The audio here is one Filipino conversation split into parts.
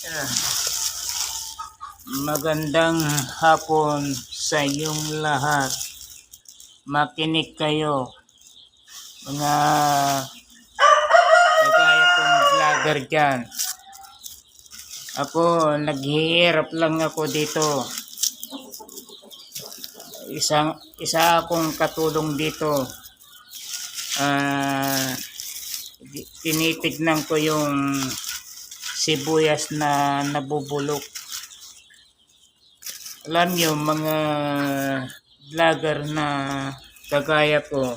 Ah. Magandang hapon sa inyong lahat. Makinig kayo. Mga kagaya kong vlogger dyan. Ako, naghihirap lang ako dito. Isang, isa akong katulong dito. Ah, di- tinitignan ko yung sibuyas na nabubulok. Alam niyo mga vlogger na kagaya ko,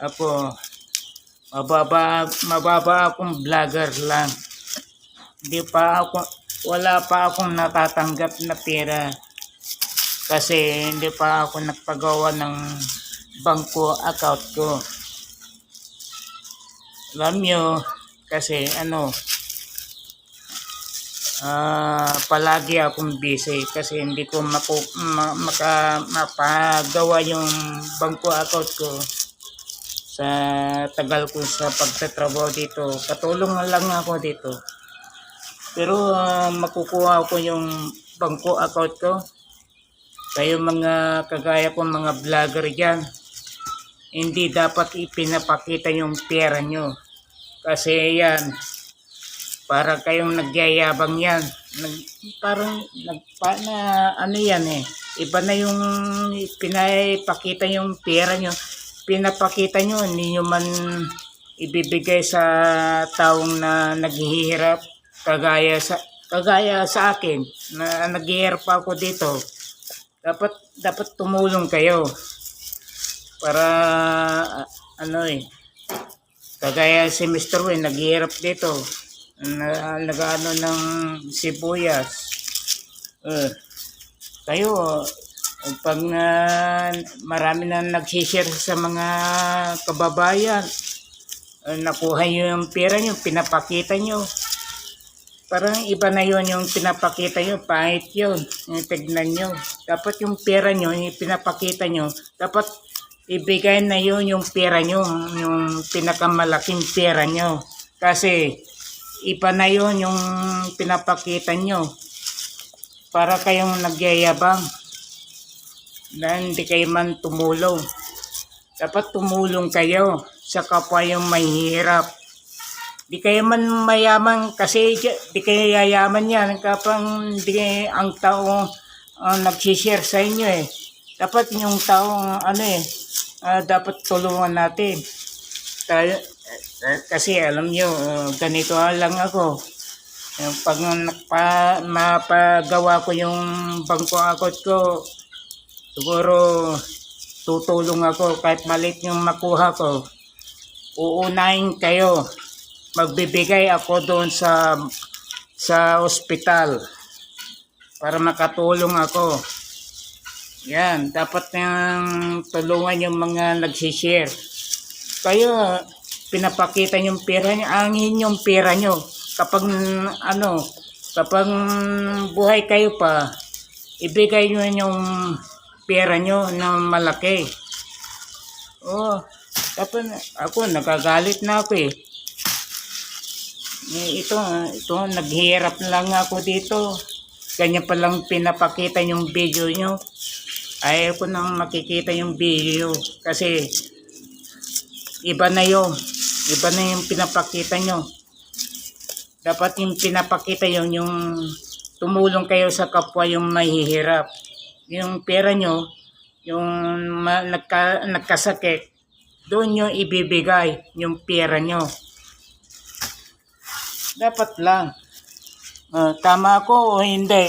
ako, mababa, mababa akong vlogger lang. Hindi pa ako, wala pa akong natatanggap na pera kasi hindi pa ako nagpagawa ng bangko account ko. Alam nyo, kasi ano, ah palagi akong busy kasi hindi ko maku, ma, maka, mapagawa yung bangko account ko sa tagal ko sa pagtatrabaho dito. Katulong lang ako dito. Pero ah, makukuha ko yung bangko account ko. Kayo mga kagaya ko mga vlogger dyan, hindi dapat ipinapakita yung pera nyo. Kasi yan, para kayong nagyayabang yan. Nag, parang nagpa na ano yan eh. Iba na yung pinapakita yung pera nyo. Pinapakita nyo, hindi nyo man ibibigay sa taong na naghihirap kagaya sa kagaya sa akin na naghihirap ako dito dapat dapat tumulong kayo para ano eh kagaya si Mr. Win naghihirap dito na, ng sibuyas eh, kayo pag na marami na nagsishare sa mga kababayan eh, nakuha nyo yung pera nyo pinapakita nyo parang iba na yun yung pinapakita nyo, pahit yun, yung tignan nyo. Dapat yung pera nyo, yung pinapakita nyo, dapat ibigay na yun yung pera nyo, yung pinakamalaking pera nyo. Kasi iba na yun yung pinapakita nyo para kayong nagyayabang na hindi kayo man tumulong. Dapat tumulong kayo sa kapwa yung mahirap. Di kayo man mayaman kasi di kayo yayaman yan kapag di ang tao uh, nagsishare sa inyo eh. Dapat yung tao ano eh, ah, dapat tulungan natin. Tayo, kasi alam nyo, uh, ganito lang ako. Pag nagpa, mapagawa ko yung bangko akot ko, siguro tutulong ako kahit malit yung makuha ko. Uunahin kayo magbibigay ako doon sa sa ospital para makatulong ako. Yan, dapat yung tulungan yung mga nagsishare. Kayo, pinapakita yung pera nyo, angin yung pera nyo. Kapag, ano, kapag buhay kayo pa, ibigay nyo yung pera nyo na malaki. Oh, dapat, ako, nagagalit na ako eh. Eh, ito, ito, naghihirap lang ako dito. Ganyan palang pinapakita yung video nyo. Ayaw ko nang makikita yung video kasi iba na yun. Iba na yung pinapakita nyo. Dapat yung pinapakita yun, yung tumulong kayo sa kapwa yung mahihirap. Yung pera nyo, yung nagka, nagkasakit, doon nyo ibibigay yung pera nyo. Dapat lang. Ah, tama ako o hindi?